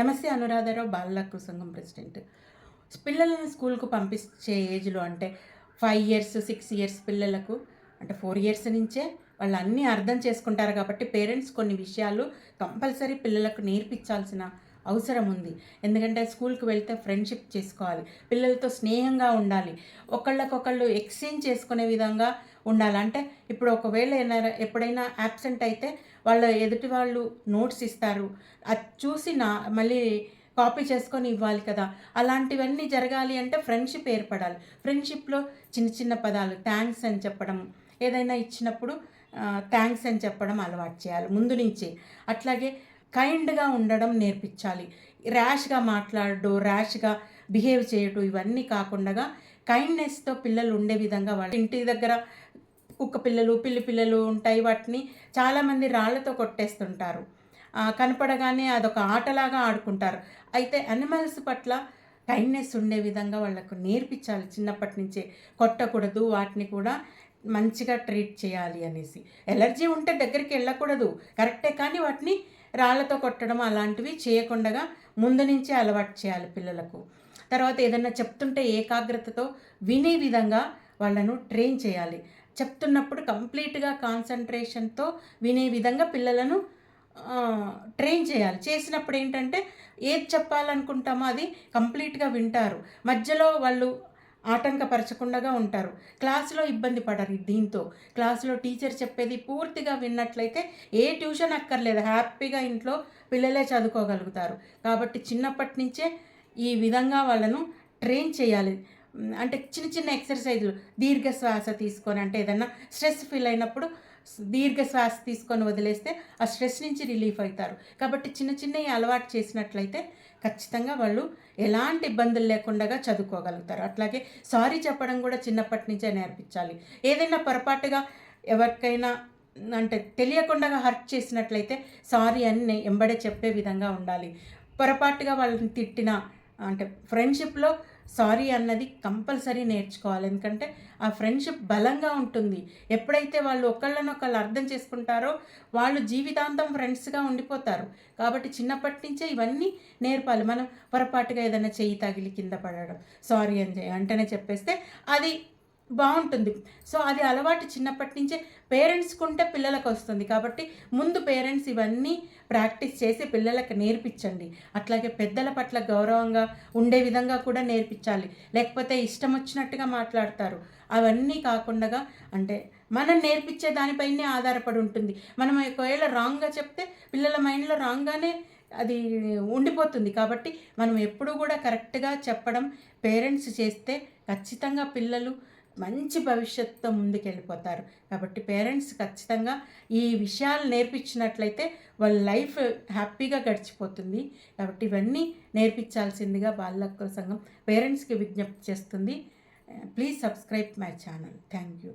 నమస్తే అనురాధారావు బాలలకు సంఘం ప్రెసిడెంట్. పిల్లలను స్కూల్కు పంపించే ఏజ్లో అంటే ఫైవ్ ఇయర్స్ సిక్స్ ఇయర్స్ పిల్లలకు అంటే ఫోర్ ఇయర్స్ నుంచే వాళ్ళు అన్నీ అర్థం చేసుకుంటారు కాబట్టి పేరెంట్స్ కొన్ని విషయాలు కంపల్సరీ పిల్లలకు నేర్పించాల్సిన అవసరం ఉంది ఎందుకంటే స్కూల్కి వెళ్తే ఫ్రెండ్షిప్ చేసుకోవాలి. పిల్లలతో స్నేహంగా ఉండాలి. ఒకళ్ళకొకళ్ళు ఎక్స్చేంజ్ చేసుకునే విధంగా ఉండాలి. అంటే ఇప్పుడు ఒకవేళ ఏమైనా- ఎప్పుడైనా యాబ్సెంట్ అయితే వాళ్ళ ఎదుటి వాళ్ళు నోట్స్ ఇస్తారు. అది చూసి నా మళ్ళీ కాపీ చేసుకొని ఇవ్వాలి కదా. అలాంటివన్నీ జరగాలి అంటే ఫ్రెండ్షిప్ ఏర్పడాలి. ఫ్రెండ్షిప్లో చిన్న చిన్న పదాలు థ్యాంక్స్ అని చెప్పడం ఏదైనా ఇచ్చినప్పుడు థ్యాంక్స్ అని చెప్పడం అలవాటు చేయాలి. ముందు నుంచి. అట్లాగే కైండ్గా ఉండడం నేర్పించాలి. ర్యాష్గా మాట్లాడడం ర్యాష్గా బిహేవ్ చేయడం ఇవన్నీ కాకుండా కైండ్నెస్తో పిల్లలు ఉండే విధంగా వాళ్ళ ఇంటి దగ్గర కుక్క పిల్లలు పిల్లి పిల్లలు ఉంటాయి. వాటిని చాలామంది రాళ్ళతో కొట్టేస్తుంటారు. కనపడగానే అదొక ఆటలాగా ఆడుకుంటారు. అయితే అనిమల్స్ పట్ల కైండ్నెస్ ఉండే విధంగా వాళ్ళకు నేర్పించాలి. చిన్నప్పటి నుంచే కొట్టకూడదు. వాటిని కూడా మంచిగా ట్రీట్ చేయాలి అనేసి. ఎలర్జీ ఉంటే దగ్గరికి వెళ్ళకూడదు. కరెక్టే కానీ వాటిని రాళ్ళతో కొట్టడం అలాంటివి చేయకుండా ముందు నుంచే అలవాటు చేయాలి పిల్లలకు. తర్వాత ఏదన్నా చెప్తుంటే ఏకాగ్రతతో వినే విధంగా వాళ్ళను ట్రైన్ చేయాలి. చెప్తున్నప్పుడు కంప్లీట్గా కాన్సన్ట్రేషన్తో వినే విధంగా పిల్లలను ట్రైన్ చేయాలి. చేసినప్పుడు ఏంటంటే ఏది చెప్పాలనుకుంటామో అది కంప్లీట్గా వింటారు. మధ్యలో వాళ్ళు ఆటంకపరచకుండా ఉంటారు. క్లాసులో ఇబ్బంది పడరు దీంతో. క్లాసులో టీచర్ చెప్పేది పూర్తిగా విన్నట్లయితే ఏ ట్యూషన్ అక్కర్లేదు. హ్యాపీగా ఇంట్లో పిల్లలే చదువుకోగలుగుతారు. కాబట్టి చిన్నప్పటి నుంచే ఈ విధంగా వాళ్ళను ట్రైన్ చేయాలి. అంటే చిన్న చిన్న ఎక్సర్సైజులు. దీర్ఘ శ్వాస తీసుకొని అంటే ఏదన్నా స్ట్రెస్ ఫీల్ అయినప్పుడు దీర్ఘశ్వాస దీర్ఘ శ్వాస తీసుకొని వదిలేస్తే ఆ స్ట్రెస్ నుంచి రిలీఫ్ అవుతారు. కాబట్టి చిన్న చిన్నవి అలవాటు చేసినట్లయితే ఖచ్చితంగా వాళ్ళు ఎలాంటి ఇబ్బందులు లేకుండా చదువుకోగలుగుతారు. అట్లాగే సారీ చెప్పడం కూడా చిన్నప్పటి నుంచే నేర్పించాలి. ఏదైనా పొరపాటుగా ఎవరికైనా అంటే తెలియకుండా హర్ట్ చేసినట్లయితే సారీ అని ఎంబడే చెప్పే విధంగా ఉండాలి. పొరపాటుగా వాళ్ళని తిట్టిన అంటే ఫ్రెండ్షిప్లో సారీ అన్నది కంపల్సరీ నేర్చుకోవాలి. ఎందుకంటే ఆ ఫ్రెండ్షిప్ బలంగా ఉంటుంది. ఎప్పుడైతే వాళ్ళు ఒకళ్ళనొకళ్ళు అర్థం చేసుకుంటారో వాళ్ళు జీవితాంతం ఫ్రెండ్స్గా ఉండిపోతారు. కాబట్టి చిన్నప్పటి నుంచే ఇవన్నీ నేర్పాలి. మనం పొరపాటుగా ఏదైనా చెయ్యి తగిలి కింద పడడం సారీ అని వెంటనే చెప్పేస్తే అది బాగుంటుంది. సో అది అలవాటు చిన్నప్పటి నుంచే పేరెంట్స్కి ఉంటే పిల్లలకు వస్తుంది. కాబట్టి ముందు పేరెంట్స్ ఇవన్నీ ప్రాక్టీస్ చేసి పిల్లలకు నేర్పించండి. అట్లాగే పెద్దల పట్ల గౌరవంగా ఉండే విధంగా కూడా నేర్పించాలి. లేకపోతే ఇష్టం వచ్చినట్టుగా మాట్లాడతారు. అవన్నీ కాకుండా అంటే మనం నేర్పించే దానిపైనే ఆధారపడి ఉంటుంది. మనం ఒకవేళ రాంగ్గా చెప్తే పిల్లల మైండ్లో రాంగ్గానే అది ఉండిపోతుంది. కాబట్టి మనం ఎప్పుడూ కూడా కరెక్ట్గా చెప్పడం పేరెంట్స్ చేస్తే ఖచ్చితంగా పిల్లలు మంచి భవిష్యత్తుతో ముందుకెళ్ళిపోతారు. కాబట్టి పేరెంట్స్ ఖచ్చితంగా ఈ విషయాలు నేర్పించినట్లయితే వాళ్ళ లైఫ్ హ్యాపీగా గడిచిపోతుంది. కాబట్టి ఇవన్నీ నేర్పించాల్సిందిగా బాల హక్కుల సంఘం పేరెంట్స్కి విజ్ఞప్తి చేస్తుంది. Please subscribe my channel. Thank you.